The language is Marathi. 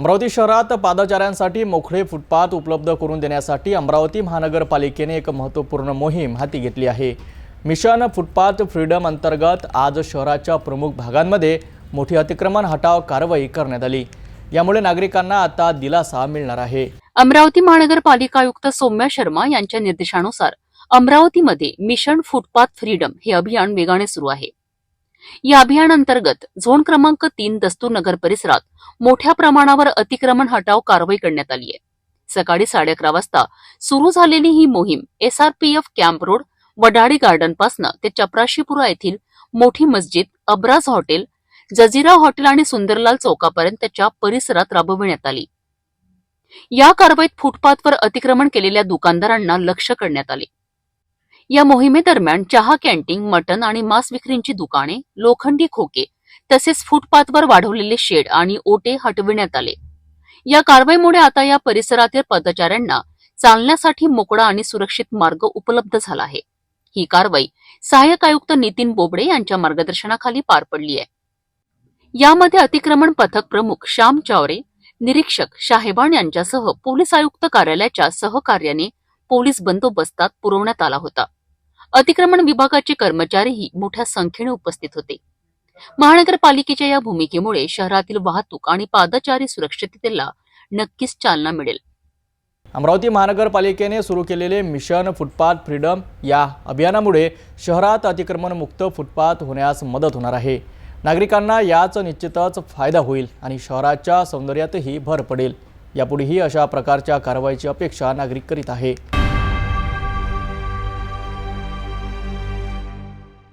अमरावती शहरात पादचाऱ्यांसाठी मोकळे फुटपाथ उपलब्ध करून देण्यासाठी अमरावती महानगरपालिकेने एक महत्त्वपूर्ण मोहीम हाती घेतली आहे. मिशन फुटपाथ फ्रीडम अंतर्गत आज शहराच्या प्रमुख भागांमध्ये मोठी अतिक्रमण हटाव कारवाई करण्यात आली. यामुळे नागरिकांना आता दिलासा मिळणार आहे. अमरावती महानगरपालिका आयुक्त सौम्या शर्मा यांच्या निर्देशानुसार अमरावतीमध्ये मिशन फुटपाथ फ्रीडम हे अभियान वेगाने सुरू आहे. या अभियानांतर्गत झोन क्रमांक तीन दस्तूर नगर परिसरात मोठ्या प्रमाणावर अतिक्रमण हटाव कारवाई करण्यात आली आहे. सकाळी साडे अकरा वाजता सुरू झालेली ही मोहीम SRPF camp road Wadali garden पासनं ते चपराशीपुरा येथील मोठी मस्जिद अब्राज हॉटेल जजिरा हॉटेल आणि सुंदरलाल चौकापर्यंतच्या परिसरात राबविण्यात आली. या कारवाईत फुटपाथवर अतिक्रमण केलेल्या दुकानदारांना लक्ष करण्यात आले. या मोहिमेदरम्यान चहा कॅन्टीन मटण आणि मांस विक्रींची दुकाने लोखंडी खोके तसेच फुटपाथवर वाढवलेले शेड आणि ओटे हटविण्यात आले. या कारवाईमुळे आता या परिसरातील पदचाऱ्यांना चालण्यासाठी मोकळा आणि सुरक्षित मार्ग उपलब्ध झाला आहे. ही कारवाई सहाय्यक आयुक्त नितीन बोबडे यांच्या मार्गदर्शनाखाली पार पडली आहे. यामध्ये अतिक्रमण पथक प्रमुख श्याम चावरे निरीक्षक शाहेबान यांच्यासह पोलीस आयुक्त कार्यालयाच्या सहकार्याने पोलीस बंदोबस्तात पुरवण्यात आला होता. अतिक्रमण विभागाचे कर्मचारीही मोठ्या संख्येने उपस्थित होते. महानगरपालिकेच्या या भूमिकेमुळे शहरातील वाहतूक आणि पादचारी सुरक्षिततेला नक्कीच चालना मिळेल. अमरावती महानगरपालिकेने सुरू केलेले मिशन फुटपाथ फ्रीडम या अभियानामुळे शहरात अतिक्रमणमुक्त फुटपाथ होण्यास मदत होणार आहे. नागरिकांना याच निश्चितच फायदा होईल आणि शहराच्या सौंदर्यातही भर पडेल. यापुढेही अशा प्रकारच्या कारवाईची अपेक्षा नागरिक करीत आहे.